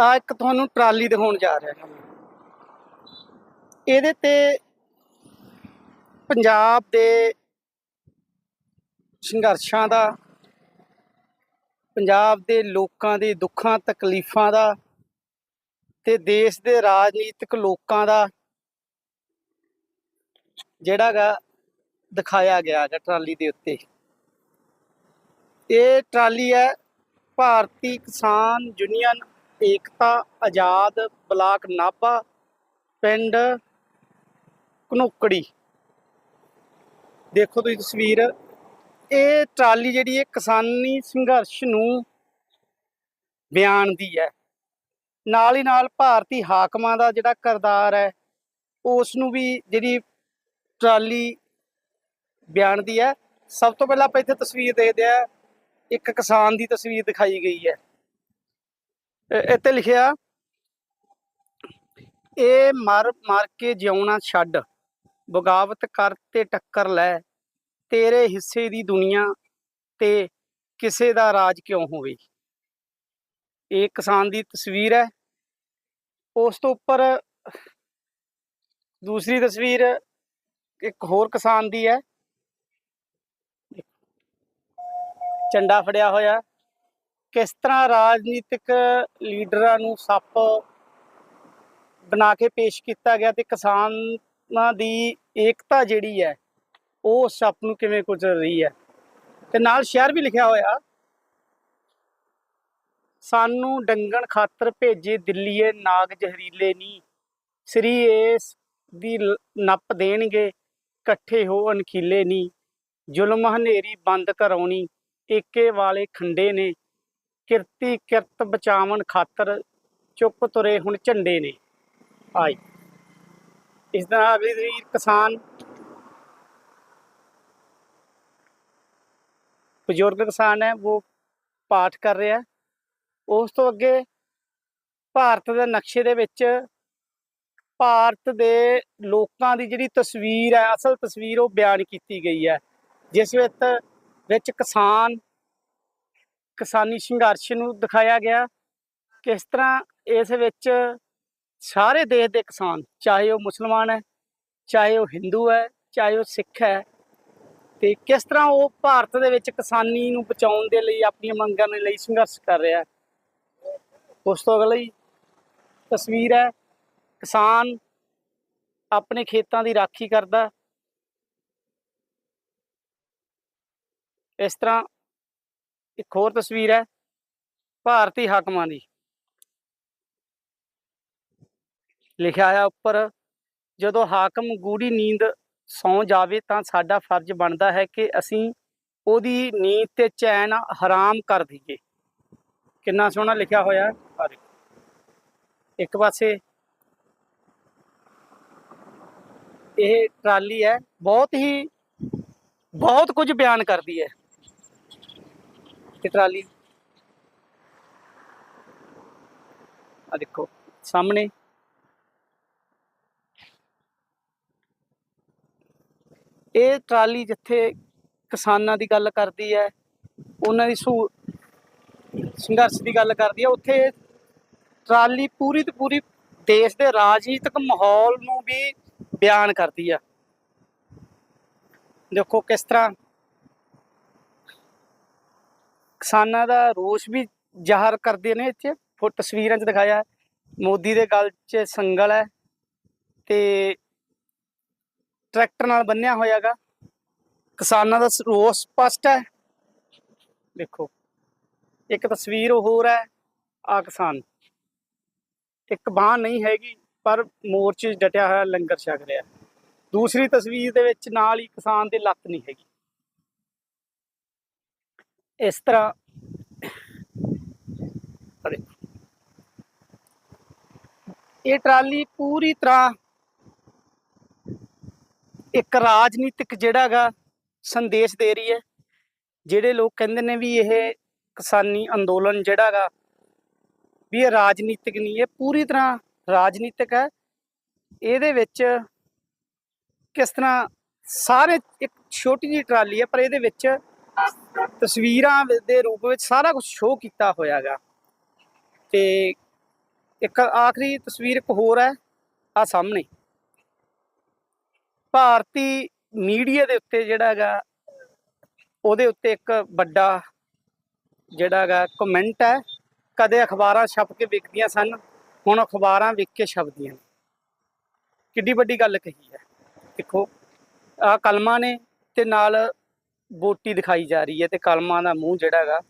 ਆ ਇੱਕ ਤੁਹਾਨੂੰ ਟਰਾਲੀ ਦਿਖਾਉਣ ਜਾ ਰਿਹਾ ਹਾਂ। ਇਹਦੇ ਤੇ ਪੰਜਾਬ ਦੇ ਸੰਘਰਸ਼ਾਂ ਦਾ, ਪੰਜਾਬ ਦੇ ਲੋਕਾਂ ਦੇ ਦੁੱਖਾਂ, ਤਕਲੀਫਾਂ ਦਾ ਤੇ ਦੇਸ਼ ਦੇ ਰਾਜਨੀਤਿਕ ਲੋਕਾਂ ਦਾ ਜਿਹੜਾ ਗਾ ਦਿਖਾਇਆ ਗਿਆ ਗਾ ਟਰਾਲੀ ਦੇ ਉੱਤੇ। ਇਹ ਟਰਾਲੀ ਹੈ ਭਾਰਤੀ ਕਿਸਾਨ ਯੂਨੀਅਨ ਏਕਤਾ, ਆਜ਼ਾਦ ਬਲਾਕ ਨਾਭਾ, ਪਿੰਡ ਕਨੋਕੜੀ ਦੇਖੋ ਤੁਸੀਂ ਤਸਵੀਰ, ਇਹ ਟਰਾਲੀ ਜਿਹੜੀ ਹੈ ਕਿਸਾਨੀ ਸੰਘਰਸ਼ ਨੂੰ ਬਿਆਨ ਦੀ ਹੈ। ਨਾਲ ਹੀ ਨਾਲ ਭਾਰਤੀ ਹਾਕਮਾਂ ਦਾ ਜਿਹੜਾ ਕਰਦਾਰ ਹੈ, ਉਸ ਨੂੰ ਵੀ ਜਿਹੜੀ ਟਰਾਲੀ ਬਿਆਨ ਦੀ ਹੈ। ਸਭ ਤੋਂ ਪਹਿਲਾਂ ਆਪਾਂ ਇੱਥੇ ਤਸਵੀਰ ਦੇਖਦੇ ਆ ਇੱਕ ਕਿਸਾਨ ਦੀ ਤਸਵੀਰ ਦਿਖਾਈ ਗਈ ਹੈ। ਇੱਥੇ ਲਿਖਿਆ, ਇਹ ਮਰ ਮਰ ਕੇ ਜਿਉਣਾ ਛੱਡ, ਬਗਾਵਤ ਕਰ ਤੇ ਟੱਕਰ ਲੈ, ਤੇਰੇ ਹਿੱਸੇ ਦੀ ਦੁਨੀਆ ਤੇ ਕਿਸੇ ਦਾ ਰਾਜ ਕਿਉਂ ਹੋਵੇ? ਇਹ ਕਿਸਾਨ ਦੀ ਤਸਵੀਰ ਹੈ। ਉਸ ਤੋਂ ਉੱਪਰ ਦੂਸਰੀ ਤਸਵੀਰ ਇੱਕ ਹੋਰ ਕਿਸਾਨ ਦੀ ਹੈ। ਝੰਡਾ ਫੜਿਆ ਹੋਇਆ। ਕਿਸ ਤਰ੍ਹਾਂ ਰਾਜਨੀਤਿਕ ਲੀਡਰਾਂ ਨੂੰ ਸੱਪ ਬਣਾ ਕੇ ਪੇਸ਼ ਕੀਤਾ ਗਿਆ ਤੇ ਕਿਸਾਨਾਂ ਦੀ ਏਕਤਾ ਜਿਹੜੀ ਹੈ, ਉਹ ਸੱਪ ਨੂੰ ਕਿਵੇਂ ਗੁਜ਼ਰ ਰਹੀ ਹੈ? ਤੇ ਨਾਲ ਸ਼ਹਿਰ ਵੀ ਲਿਖਿਆ ਹੋਇਆ, ਸਾਨੂੰ ਡੰਗਣ ਖਾਤਰ ਭੇਜੇ ਦਿੱਲੀਏ ਨਾਗ ਜ਼ਹਿਰੀਲੇ ਨੀ ਸ੍ਰੀ ਏਸ ਦੀ ਨੱਪ ਦੇਣਗੇ ਇਕੱਠੇ ਹੋ ਅਣਖੀਲੇ ਨੀ ਜ਼ੁਲਮ ਹਨੇਰੀ ਬੰਦ ਕਰਾਉਣੀ, ਏਕੇ ਵਾਲੇ ਖੰਡੇ ਨੇ ਕਿਰਤੀ ਕਿਰਤ ਬਚਾਵਣ ਖਾਤਰ ਚੁੱਪ ਤੁਰੇ ਹੁਣ ਝੰਡੇ ਨੇ। ਆਈ। ਇਸ ਦਾ ਅਗਲੀ ਤਸਵੀਰ ਕਿਸਾਨ ਬਜ਼ੁਰਗ ਕਿਸਾਨ ਹੈ, ਉਹ ਪਾਠ ਕਰ ਰਿਹਾ ਹੈ। ਉਸ ਤੋਂ ਅੱਗੇ ਭਾਰਤ ਦੇ ਨਕਸ਼ੇ ਦੇ ਵਿੱਚ ਭਾਰਤ ਦੇ ਲੋਕਾਂ ਦੀ ਜਿਹੜੀ ਤਸਵੀਰ ਹੈ, ਅਸਲ ਤਸਵੀਰ ਉਹ ਬਿਆਨ ਕੀਤੀ ਗਈ ਹੈ। ਜਿਸ ਵਿੱਚ ਵਿੱਚ ਕਿਸਾਨ ਕਿਸਾਨੀ ਸੰਘਰਸ਼ ਨੂੰ ਦਿਖਾਇਆ ਗਿਆ ਕਿਸ ਤਰ੍ਹਾਂ ਇਸ ਵਿੱਚ ਸਾਰੇ ਦੇਸ਼ ਦੇ ਕਿਸਾਨ, ਚਾਹੇ ਉਹ ਮੁਸਲਮਾਨ ਹੈ, ਚਾਹੇ ਉਹ ਹਿੰਦੂ ਹੈ, ਚਾਹੇ ਉਹ ਸਿੱਖ ਹੈ, ਤੇ ਕਿਸ ਤਰ੍ਹਾਂ ਉਹ ਭਾਰਤ ਦੇ ਵਿੱਚ ਕਿਸਾਨੀ ਨੂੰ ਬਚਾਉਣ ਦੇ ਲਈ ਆਪਣੀਆਂ ਮੰਗਾਂ ਦੇ ਲਈ ਸੰਘਰਸ਼ ਕਰ ਰਿਹਾ ਉਸ ਤੋਂ ਅਗਲੀ ਤਸਵੀਰ ਹੈ, ਕਿਸਾਨ ਆਪਣੇ ਖੇਤਾਂ ਦੀ ਰਾਖੀ ਕਰਦਾ। ਇਸ ਤਰ੍ਹਾਂ ਇੱਕ ਹੋਰ ਤਸਵੀਰ ਹੈ, ਭਾਰਤੀ ਹਾਕਮਾਂ ਦੀ। ਲਿਖਿਆ ਹੈ ਉੱਪਰ, ਜਦੋਂ ਹਾਕਮ ਗੂੜੀ ਨੀਂਦ ਸੌ ਜਾਵੇ ਤਾਂ ਸਾਡਾ ਫਰਜ਼ ਬਣਦਾ ਹੈ ਕਿ ਅਸੀਂ ਉਹਦੀ ਨੀਂਦ ਤੇ ਚੈਨ ਹਰਾਮ ਕਰ ਦਈਏ। ਕਿੰਨਾ ਸੋਹਣਾ ਲਿਖਿਆ ਹੋਇਆ ਹੈ ਇੱਕ ਪਾਸੇ ਇਹ ਟਰਾਲੀ ਹੈ, ਬਹੁਤ ਹੀ, ਬਹੁਤ ਕੁਝ ਬਿਆਨ ਕਰਦੀ ਹੈ। ਇਹ ਟਰਾਲੀ ਆ ਦੇਖੋ, ਸਾਹਮਣੇ। ਇਹ ਟਰਾਲੀ ਜਿੱਥੇ ਕਿਸਾਨਾਂ ਦੀ ਗੱਲ ਕਰਦੀ ਹੈ, ਉਹਨਾਂ ਦੀ ਸੂ, ਸੰਘਰਸ਼ ਦੀ ਗੱਲ ਕਰਦੀ ਹੈ, ਉੱਥੇ ਟਰਾਲੀ ਪੂਰੀ ਤੇ ਪੂਰੀ ਦੇਸ਼ ਦੇ ਰਾਜਨੀਤਿਕ ਮਾਹੌਲ ਨੂੰ ਵੀ ਬਿਆਨ ਕਰਦੀ ਆ। ਦੇਖੋ ਕਿਸ ਤਰ੍ਹਾਂ ਕਿਸਾਨਾਂ ਦਾ ਰੋਸ ਵੀ ਜ਼ਾਹਰ ਕਰਦੇ ਨੇ ਇੱਥੇ। ਫੋ ਤਸਵੀਰਾਂ 'ਚ ਦਿਖਾਇਆ ਮੋਦੀ ਦੇ ਗਲ 'ਚ ਸੰਗਲ ਹੈ ਤੇ ਟਰੈਕਟਰ ਨਾਲ ਬੰਨਿਆ ਹੋਇਆਗਾ ਕਿਸਾਨਾਂ ਦਾ ਰੋਸ ਸਪਸ਼ਟ ਹੈ। ਦੇਖੋ, ਇੱਕ ਤਸਵੀਰ ਹੋਰ ਹੈ, ਆ ਕਿਸਾਨ। ਇੱਕ ਬਾਹ ਨਹੀਂ ਹੈਗੀ, ਪਰ ਮੋਰਚੇ 'ਚ ਡਟਿਆ ਹੋਇਆ, ਲੰਗਰ ਛਕ ਰਿਹਾ। ਦੂਸਰੀ ਤਸਵੀਰ ਦੇ ਵਿੱਚ ਨਾਲ ਹੀ ਕਿਸਾਨ ਦੇ ਲੱਤ ਨਹੀਂ ਹੈਗੀ। ਇਸ ਤਰ੍ਹਾਂ। ਇਹ ਟਰਾਲੀ ਪੂਰੀ ਤਰ੍ਹਾਂ ਇੱਕ ਰਾਜਨੀਤਿਕ ਜਿਹੜਾ ਗਾ ਸੰਦੇਸ਼ ਦੇ ਰਹੀ ਹੈ ਜਿਹੜੇ ਲੋਕ ਕਹਿੰਦੇ ਨੇ ਵੀ ਇਹ ਕਿਸਾਨੀ ਅੰਦੋਲਨ ਜਿਹੜਾ ਗਾ ਵੀ ਇਹ ਰਾਜਨੀਤਿਕ ਨਹੀਂ ਇਹ ਪੂਰੀ ਤਰ੍ਹਾਂ ਰਾਜਨੀਤਿਕ ਹੈ ਇਹਦੇ ਵਿੱਚ ਕਿਸ ਤਰ੍ਹਾਂ ਸਾਰੇ ਇੱਕ ਛੋਟੀ ਜਿਹੀ ਟਰਾਲੀ ਹੈ ਪਰ ਇਹਦੇ ਵਿੱਚ ਤਸਵੀਰਾਂ ਦੇ ਰੂਪ ਵਿੱਚ ਸਾਰਾ ਕੁਝ ਸ਼ੋਅ ਕੀਤਾ ਹੋਇਆਗਾ। ਤੇ ਇੱਕ ਆਖਰੀ ਤਸਵੀਰ ਇੱਕ ਹੋਰ ਹੈ ਆ ਸਾਹਮਣੇ। ਭਾਰਤੀ ਮੀਡੀਆ ਦੇ ਉੱਤੇ ਜਿਹੜਾ ਹੈਗਾ, ਉਹਦੇ ਉੱਤੇ ਇੱਕ ਵੱਡਾ ਜਿਹੜਾ ਹੈਗਾ ਕਮੈਂਟ ਹੈ, ਕਦੇ ਅਖਬਾਰਾਂ ਛਪ ਕੇ ਵਿਕਦੀਆਂ ਸਨ, ਹੁਣ ਅਖਬਾਰਾਂ ਵਿਕ ਕੇ ਛਪਦੀਆਂ ਕਿੱਡੀ ਵੱਡੀ ਗੱਲ ਕਹੀ ਹੈ। ਦੇਖੋ ਆ ਕਲਮਾਂ ਨੇ ਤੇ ਨਾਲ ਬੋਟੀ ਦਿਖਾਈ ਜਾ ਰਹੀ ਹੈ ਤੇ ਕਲਮਾਂ ਦਾ ਮੂੰਹ ਜਿਹੜਾ ਹੈਗਾ,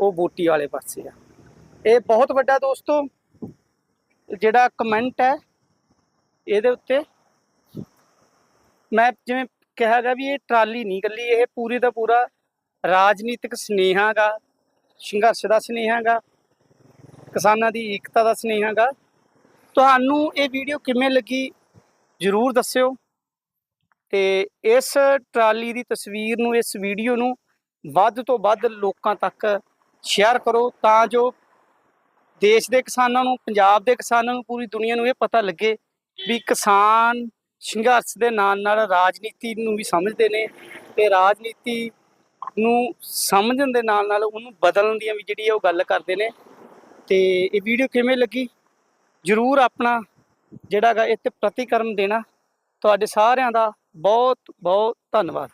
ਉਹ ਬੋਟੀ ਵਾਲੇ ਪਾਸੇ ਆ। ਇਹ ਬਹੁਤ ਵੱਡਾ ਦੋਸਤੋ, ਜਿਹੜਾ ਕਮੈਂਟ ਹੈ, ਇਹਦੇ ਉੱਤੇ ਮੈਂ ਜਿਵੇਂ ਕਿਹਾ ਗਾ ਵੀ ਇਹ ਟਰਾਲੀ ਨਹੀਂ ਗੱਲੀ ਇਹ ਪੂਰੀ ਦਾ ਪੂਰਾ ਰਾਜਨੀਤਿਕ ਸੁਨੇਹਾ ਗਾ ਸੰਘਰਸ਼ ਦਾ ਸੁਨੇਹਾ ਗਾ ਕਿਸਾਨਾਂ ਦੀ ਏਕਤਾ ਦਾ ਸੁਨੇਹਾ ਗਾ ਤੁਹਾਨੂੰ ਇਹ ਵੀਡੀਓ ਕਿਵੇਂ ਲੱਗੀ, ਜਰੂਰ ਦੱਸਿਓ। ਤੇ ਇਸ ਟਰਾਲੀ ਦੀ ਤਸਵੀਰ ਨੂੰ, ਇਸ ਵੀਡੀਓ ਨੂੰ ਵੱਧ ਤੋਂ ਵੱਧ ਲੋਕਾਂ ਤੱਕ ਸ਼ੇਅਰ ਕਰੋ ਤਾਂ ਜੋ ਦੇਸ਼ ਦੇ ਕਿਸਾਨਾਂ ਨੂੰ, ਪੰਜਾਬ ਦੇ ਕਿਸਾਨਾਂ ਨੂੰ, ਪੂਰੀ ਦੁਨੀਆ ਨੂੰ ਇਹ ਪਤਾ ਲੱਗੇ ਵੀ ਕਿਸਾਨ ਸੰਘਰਸ਼ ਦੇ ਨਾਲ ਨਾਲ ਰਾਜਨੀਤੀ ਨੂੰ ਵੀ ਸਮਝਦੇ ਨੇ ਤੇ ਰਾਜਨੀਤੀ ਨੂੰ ਸਮਝਣ ਦੇ ਨਾਲ ਨਾਲ ਉਹਨੂੰ ਬਦਲਣ ਦੀਆਂ ਵੀ ਜਿਹੜੀ ਉਹ ਗੱਲ ਕਰਦੇ ਨੇ। ਤੇ ਇਹ ਵੀਡੀਓ ਕਿਵੇਂ ਲੱਗੀ? ਜਰੂਰ ਆਪਣਾ ਜਿਹੜਾ ਹੈਗਾ ਇਹ ਪ੍ਰਤੀਕਰਮ ਦੇਣਾ। ਤੁਹਾਡੇ ਸਾਰਿਆਂ ਦਾ ਬਹੁਤ ਬਹੁਤ ਧੰਨਵਾਦ।